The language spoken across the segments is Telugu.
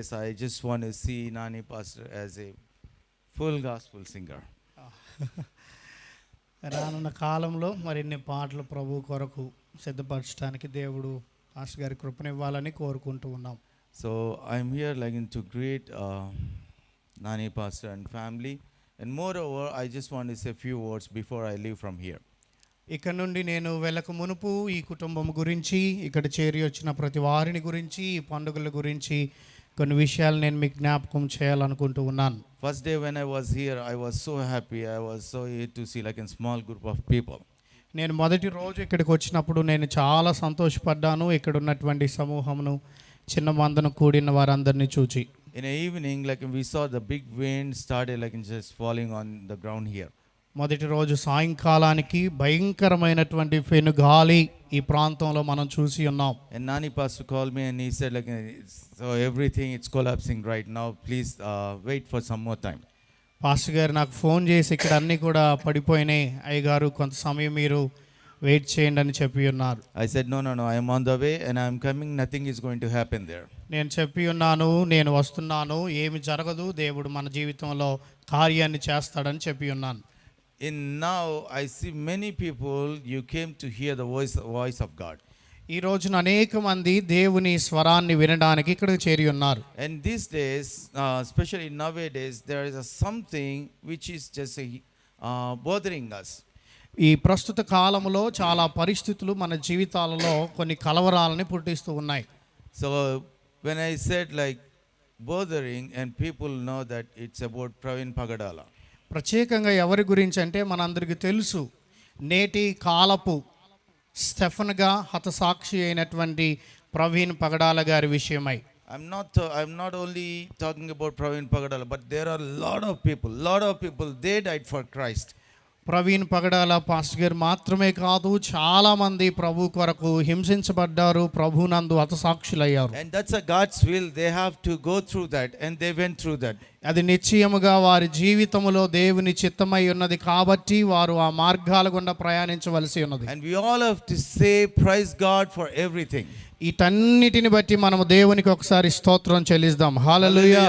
days, I just want to see Nani Pastor as a full gospel singer. రానున్న కాలంలో మరిన్ని పాటలు ప్రభు కొరకు సిద్ధపరచడానికి దేవుడు మాస్టర్ గారి కృపనివ్వాలని కోరుకుంటూ ఉన్నాం So I'm here like to greet uh, Nani Pastor and family. And moreover, I just want to say a few words before I leave from here. ఇక్కడ నుండి నేను వెళ్ళక మునుపు ఈ కుటుంబం గురించి ఇక్కడ చేరి వచ్చిన ప్రతి వారిని గురించి ఈ పండుగల గురించి కొన్ని విషయాలు నేను మీకు జ్ఞాపకం చేయాలనుకుంటూ ఉన్నాను. First day when I was here I was so happy I was so here to see like in small group of people నేను మొదటి రోజు ఇక్కడికి వచ్చినప్పుడు నేను చాలా సంతోషపడ్డాను ఇక్కడ ఉన్నటువంటి సమూహమును చిన్న మందను కూడిన వారందరినీ చూచి. In evening like we saw the big wind start like in just following on the ground here మొదటి రోజు సాయంకాలానికి భయంకరమైనటువంటి ఫెను గాలి ఈ ప్రాంతంలో మనం చూసి ఉన్నాం. And Nani pass call me and so everything it's collapsing right now please wait for some more time pass గారు నాకు ఫోన్ చేసి ఇక్కడ అన్నీ కూడా పడిపోయినాయి. అయ్యగారు కొంత సమయం మీరు వెయిట్ చేయండి అని చెప్పి ఉన్నారు. I said no no no I'm on the way and I'm coming nothing is going to happen there నేను చెప్పి ఉన్నాను నేను వస్తున్నాను. ఏమి జరగదు. దేవుడు మన జీవితంలో కార్యాన్ని చేస్తాడని చెప్పి ఉన్నాను. In now, I see many people, you came to hear the voice, voice of God. ఈ రోజున అనేక మంది దేవుని స్వరాన్ని వినడానికి ఇక్కడ చేరి ఉన్నారు And these days, uh, especially nowadays, there is a something which is just a, uh, bothering us. ఈ ప్రస్తుత కాలంలో చాలా పరిస్థితులు మన జీవితాలలో కొన్ని కలవరాలని పుట్టిస్తూ ఉన్నాయి So when I said like bothering, and people know that it's about Praveen Pagadala. ప్రత్యేకంగా ఎవరి గురించి అంటే మనందరికీ తెలుసు నేటి కాలపు స్టెఫన్గా హతసాక్షి అయినటువంటి ప్రవీణ్ పగడాల గారి విషయమై. I'm not I'm not only talking about Praveen Pagadala but there are lot of people lot of people they died for Christ Praveen Pagadala pastor గారు మాత్రమే కాదు చాలా మంది ప్రభు కొరకు హింసించబడ్డారు ప్రభునందు హతసాక్షులయ్యారు And that's a God's will. They have to go through that, and they went through that. అది నిశ్చయముగా వారి జీవితములో దేవుని చిత్తమై ఉన్నది కాబట్టి వారు ఆ మార్గాల గుండా ప్రయాణించవలసి ఉన్నది And we all have to say, praise God for everything. వీటన్నిటిని బట్టి మనము దేవునికి ఒకసారి స్తోత్రం చెల్లిద్దాం హాలలుయా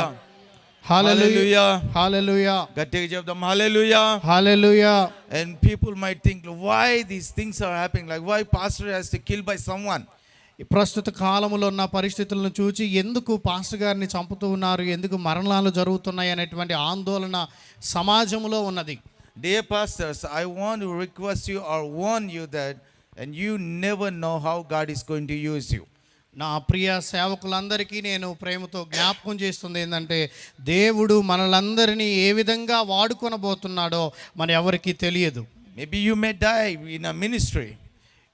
ప్రస్తుత కాలంలో ఉన్న పరిస్థితులను చూచి ఎందుకు పాస్టర్ గారిని చంపుతూ ఉన్నారు? ఎందుకు మరణాలు జరుగుతున్నాయి అనేటువంటి ఆందోళన సమాజంలో ఉన్నది. Dear pastors I want request you or warn you that and you never know how God is going to use you నా ప్రియ సేవకులందరికీ నేను ప్రేమతో జ్ఞాపకం చేస్తుంది ఏంటంటే దేవుడు మనలందరినీ ఏ విధంగా వాడుకొనబోతున్నాడో మన ఎవరికీ తెలియదు Maybe you may die in a ministry,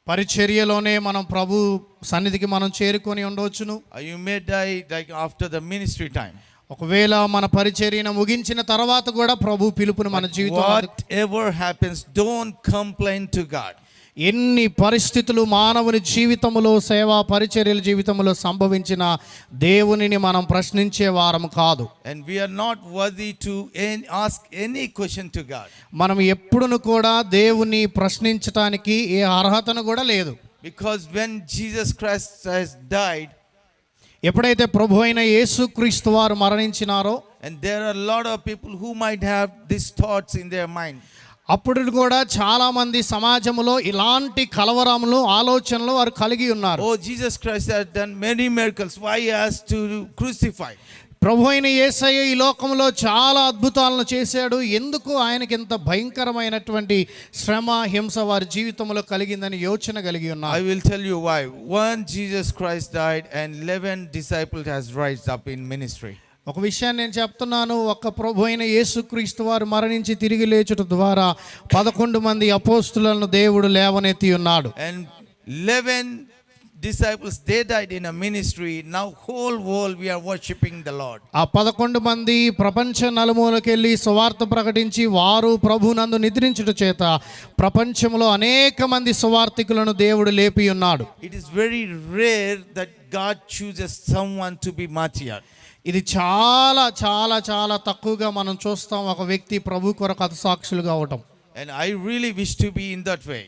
పరిచర్యలోనే మనం ప్రభు సన్నిధికి మనం చేరుకొని ఉండవచ్చును you may die like after the ministry time. ఒకవేళ మన పరిచర్యను ముగించిన తర్వాత కూడా ప్రభు పిలుపుని మన జీవితం Whatever happens, don't complain to God. ఎన్ని పరిస్థితులు మానవుని జీవితంలో సేవా పరిచర్యల జీవితంలో సంభవించిన దేవునిని మనం ప్రశ్నించే వారం కాదు. And we are not worthy to ask any question to మనం ఎప్పుడును కూడా దేవుని ప్రశ్నించడానికి ఏ అర్హతను కూడా లేదు. Because when Jesus Christ has died ఎప్పుడైతే ప్రభు అయిన యేసు క్రీస్తు వారు మరణించినారో and there are lot of people who might have this thoughts in their mind అప్పుడు కూడా చాలా మంది సమాజంలో ఇలాంటి కలవరములు ఆలోచనలు వారు కలిగి ఉన్నారు. ఓ Jesus Christ has done many miracles why has to crucify ప్రభు అయిన యేసయ్య ఈ లోకంలో చాలా అద్భుతాలను చేశాడు. ఎందుకు ఆయనకి ఇంత భయంకరమైనటువంటి శ్రమ హింస వారి జీవితంలో కలిగిందని యోచన కలిగి ఉన్నా I will tell you why one Jesus Christ died and eleven disciple has rise up in ministry ఒక విషయాన్ని నేను చెప్తున్నాను ఒక్క ప్రభు అయిన యేసుక్రీస్తు వారు మరణించి తిరిగి లేచుట ద్వారా పదకొండు మంది అపోస్తులను దేవుడు లేవనెత్తి ఉన్నాడు And eleven disciples they died in a ministry. Now whole world we are worshiping the Lord. ఆ పదకొండు మంది ప్రపంచ నలుమూలకెళ్ళి సువార్త ప్రకటించి వారు ప్రభునందు నిద్రించుట చేత ప్రపంచంలో అనేక మంది సువార్థికులను దేవుడు లేపి ఉన్నాడు It is very rare that God chooses someone to be martyred. ఇది చాలా చాలా చాలా తక్కువగా మనం చూస్తాం ఒక వ్యక్తి ప్రభు కొరకు హతసాక్షులుగా అవటం. And I really wish to be in that way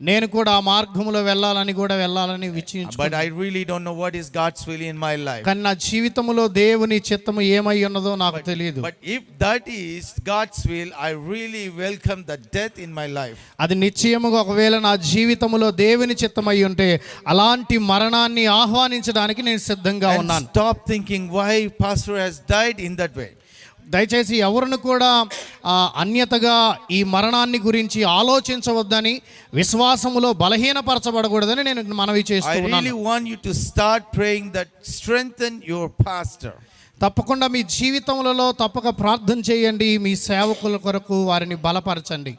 నేను కూడా ఆ మార్గములో వెళ్ళాలని కూడా వెళ్ళాలని విచ్చించు but I really don't know what is God's will in my life కన్న జీవితములో దేవుని చిత్తము ఏమై ఉన్నదో నాకు తెలియదు but if that is God's will I really welcome the death in my life అది నిశ్చయముగా ఒకవేళ నా జీవితములో దేవుని చిత్తమై ఉంటే అలాంటి మరణాన్ని ఆహ్వానించడానికి నేను సిద్ధంగా ఉన్నాను. Stop thinking why pastor has died in that way దయచేసి ఎవరిని కూడా అన్యతగా ఈ మరణాన్ని గురించి ఆలోచించవద్దని విశ్వాసములో బలహీనపరచబడకూడదని నేను మనవి I చేస్తూ really ఉన్నాను want you to start praying that strengthen your pastor. తప్పకుండా మీ జీవితములలో తప్పక ప్రార్థన చేయండి మీ సేవకుల కొరకు వారిని బలపరచండి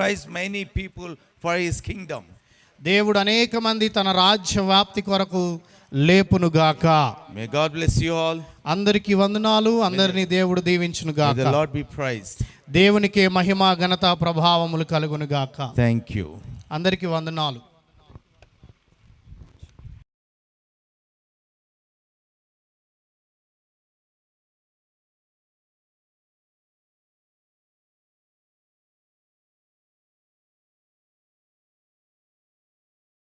rise many people for his kingdom. దేవుడు అనేక మంది తన రాజ్య వ్యాప్తి కొరకు లేపునుగాక May God bless you all. అందరికీ వందనాలు అందరినీ దేవుడు May దీవించునుగాక the Lord be praised. దేవునికే మహిమ ఘనత ప్రభావములు కలుగునుగాక Thank you. అందరికీ వందనాలు